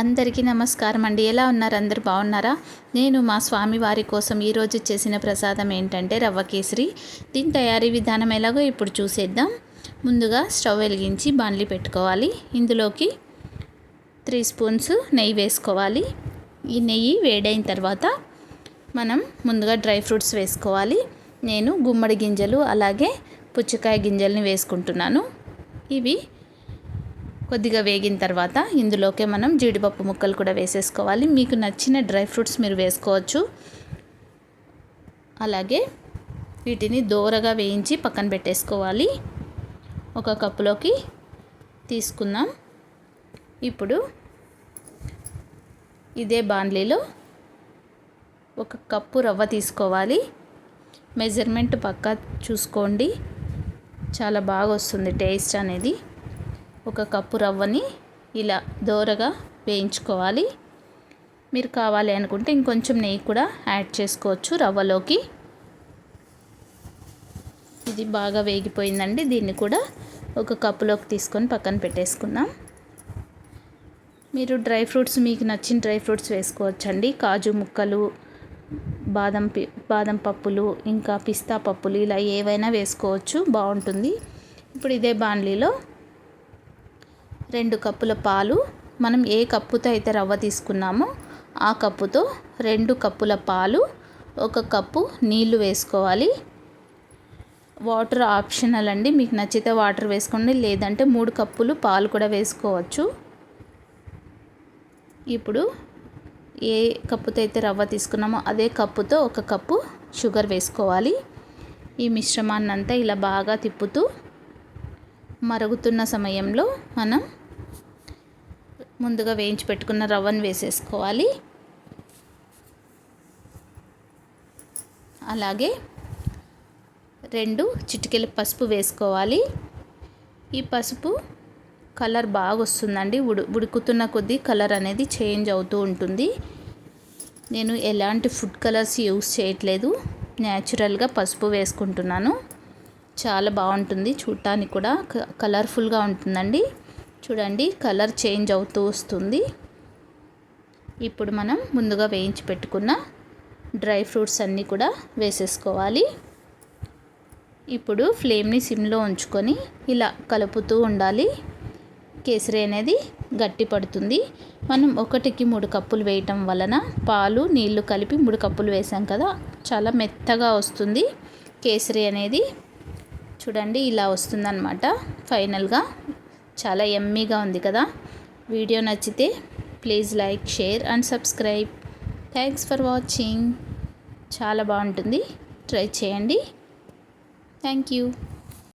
అందరికీ నమస్కారం అండి. ఎలా ఉన్నారు? అందరు బాగున్నారా? నేను మా స్వామి వారి కోసం ఈరోజు చేసిన ప్రసాదం ఏంటంటే రవ్వ కేసరి. దీని తయారీ విధానం ఎలాగో ఇప్పుడు చూసేద్దాం. ముందుగా స్టవ్ వెలిగించి బాండ్లీ పెట్టుకోవాలి. ఇందులోకి త్రీ స్పూన్స్ నెయ్యి వేసుకోవాలి. ఈ నెయ్యి వేడైన తర్వాత మనం ముందుగా డ్రై ఫ్రూట్స్ వేసుకోవాలి. నేను గుమ్మడి గింజలు అలాగే పుచ్చకాయ గింజల్ని వేసుకుంటున్నాను. ఇవి కొద్దిగా వేగిన తర్వాత ఇందులోకే మనం జీడిపప్పు ముక్కలు కూడా వేసేసుకోవాలి. మీకు నచ్చిన డ్రై ఫ్రూట్స్ మీరు వేసుకోవచ్చు. అలాగే వీటిని దోరగా వేయించి పక్కన పెట్టేసుకోవాలి. ఒక కప్పులోకి తీసుకుందాం. ఇప్పుడు ఇదే బాండ్లీలో ఒక కప్పు రవ్వ తీసుకోవాలి. మెజర్మెంట్ పక్కా చూసుకోండి. చాలా బాగా వస్తుంది టేస్ట్ అనేది. ఒక కప్పు రవ్వని ఇలా దోరగా వేయించుకోవాలి. మీరు కావాలి అనుకుంటే ఇంకొంచెం నెయ్యి కూడా యాడ్ చేసుకోవచ్చు రవ్వలోకి. ఇది బాగా వేగిపోయిందండి. దీన్ని కూడా ఒక కప్పులోకి తీసుకొని పక్కన పెట్టేసుకుందాం. మీరు డ్రై ఫ్రూట్స్ మీకు నచ్చిన డ్రై ఫ్రూట్స్ వేసుకోవచ్చండి. కాజు ముక్కలు బాదం పి బాదం పప్పులు ఇంకా పిస్తా పప్పులు ఇలా ఏవైనా వేసుకోవచ్చు. బాగుంటుంది. ఇప్పుడు ఇదే బాణలీలో రెండు కప్పుల పాలు మనం ఏ కప్పుతో అయితే రవ్వ తీసుకున్నామో ఆ కప్పుతో రెండు కప్పుల పాలు ఒక కప్పు నీళ్ళు వేసుకోవాలి. వాటర్ ఆప్షనల్ అండి. మీకు నచ్చితే వాటర్ వేసుకోండి లేదంటే మూడు కప్పులు పాలు కూడా వేసుకోవచ్చు. ఇప్పుడు ఏ కప్పుతో అయితే రవ్వ తీసుకున్నామో అదే కప్పుతో ఒక కప్పు షుగర్ వేసుకోవాలి. ఈ మిశ్రమాన్ని అంతా ఇలా బాగా తిప్పుతూ మరుగుతున్న సమయంలో మనం ముందుగా వేయించి పెట్టుకున్న రవ్వను వేసేసుకోవాలి. అలాగే రెండు చిటికెల పసుపు వేసుకోవాలి. ఈ పసుపు కలర్ బాగా వస్తుందండి. ఉడు ఉడుకుతున్న కొద్దీ కలర్ అనేది చేంజ్ అవుతూ ఉంటుంది. నేను ఎలాంటి ఫుడ్ కలర్స్ యూస్ చేయట్లేదు. న్యాచురల్గా పసుపు వేసుకుంటున్నాను. చాలా బాగుంటుంది. చూడటానికి కూడా కలర్ఫుల్గా ఉంటుందండి. చూడండి కలర్ చేంజ్ అవుతూ వస్తుంది. ఇప్పుడు మనం ముందుగా వేయించి పెట్టుకున్న డ్రై ఫ్రూట్స్ అన్నీ కూడా వేసేసుకోవాలి. ఇప్పుడు ఫ్లేమ్ని సిమ్లో ఉంచుకొని ఇలా కలుపుతూ ఉండాలి. కేసరి అనేది గట్టి పడుతుంది. మనం ఒకటికి మూడు కప్పులు వేయటం వలన పాలు నీళ్ళు కలిపి మూడు కప్పులు వేసాం కదా చాలా మెత్తగా వస్తుంది. కేసరి అనేది చూడండి ఇలా వస్తుందన్నమాట. ఫైనల్గా చాలా ఎమ్మీగా ఉంది కదా? వీడియో నచ్చితే please like share and subscribe thanks for watching చాలా బాగుంటుంది. ట్రై చేయండి. Thank you